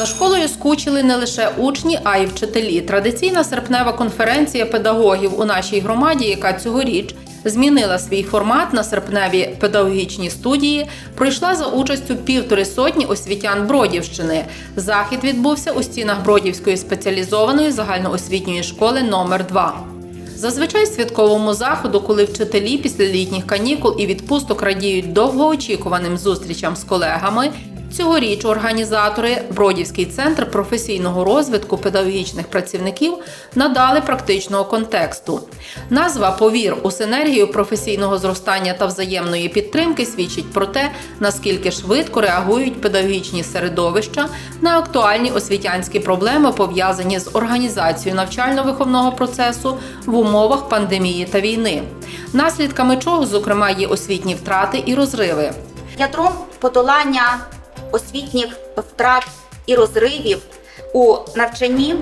За школою скучили не лише учні, а й вчителі. Традиційна серпнева конференція педагогів у нашій громаді, яка цьогоріч змінила свій формат на серпневі педагогічні студії, пройшла за участю півтори сотні освітян Бродівщини. Захід відбувся у стінах Бродівської спеціалізованої загальноосвітньої школи номер 2 Зазвичай святковому заходу, коли вчителі після літніх канікул і відпусток радіють довгоочікуваним зустрічам з колегами. Цьогоріч організатори Бродівський центр професійного розвитку педагогічних працівників надали практичного контексту. Назва Повір у синергію професійного зростання та взаємної підтримки свідчить про те, наскільки швидко реагують педагогічні середовища на актуальні освітянські проблеми, пов'язані з організацією навчально-виховного процесу в умовах пандемії та війни, наслідками чого, зокрема, є освітні втрати і розриви. Ядром подолання освітніх втрат і розривів у навчанні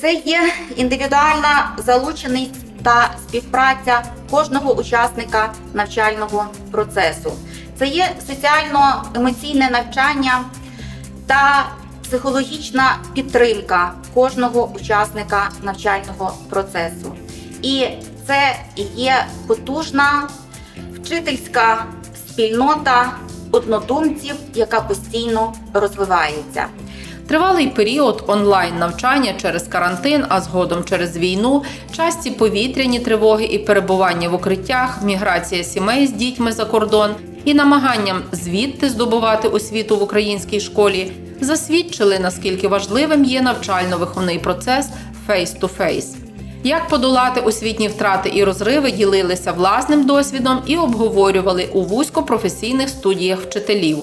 це є індивідуальна залученість та співпраця кожного учасника навчального процесу. Це є соціально-емоційне навчання та психологічна підтримка кожного учасника навчального процесу. І це є потужна вчительська спільнота однодумців, яка постійно розвивається. Тривалий період онлайн навчання через карантин, а згодом через війну, часті повітряні тривоги і перебування в укриттях, міграція сімей з дітьми за кордон і намаганням звідти здобувати освіту в українській школі засвідчили, наскільки важливим є навчально-виховний процес face-to-face. Як подолати освітні втрати і розриви, ділилися власним досвідом і обговорювали у вузькопрофесійних студіях вчителів.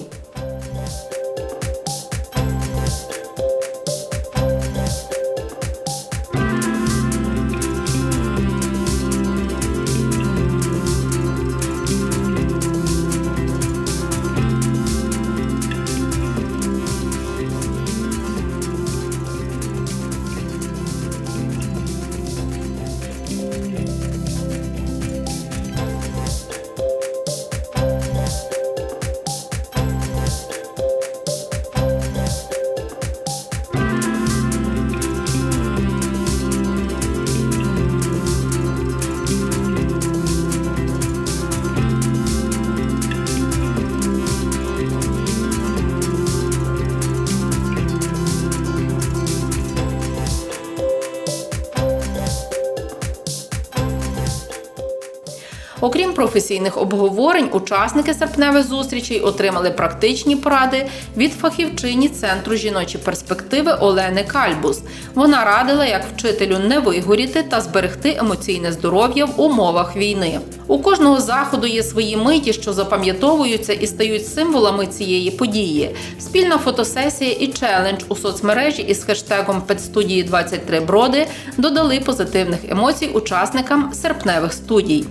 Окрім професійних обговорень, учасники серпневих зустрічей отримали практичні поради від фахівчині центру жіночі перспективи Олени Кальбус. Вона радила, як вчителю не вигоріти та зберегти емоційне здоров'я в умовах війни. У кожного заходу є свої миті, що запам'ятовуються і стають символами цієї події. Спільна фотосесія і челендж у соцмережі із хештегом Педстудії 23 броди додали позитивних емоцій учасникам серпневих студій.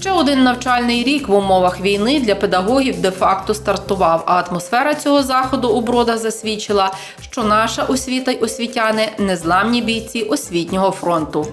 Ще один навчальний рік в умовах війни для педагогів де-факто стартував. А атмосфера цього заходу у бродах засвідчила, що наша освіта й освітяни незламні бійці освітнього фронту.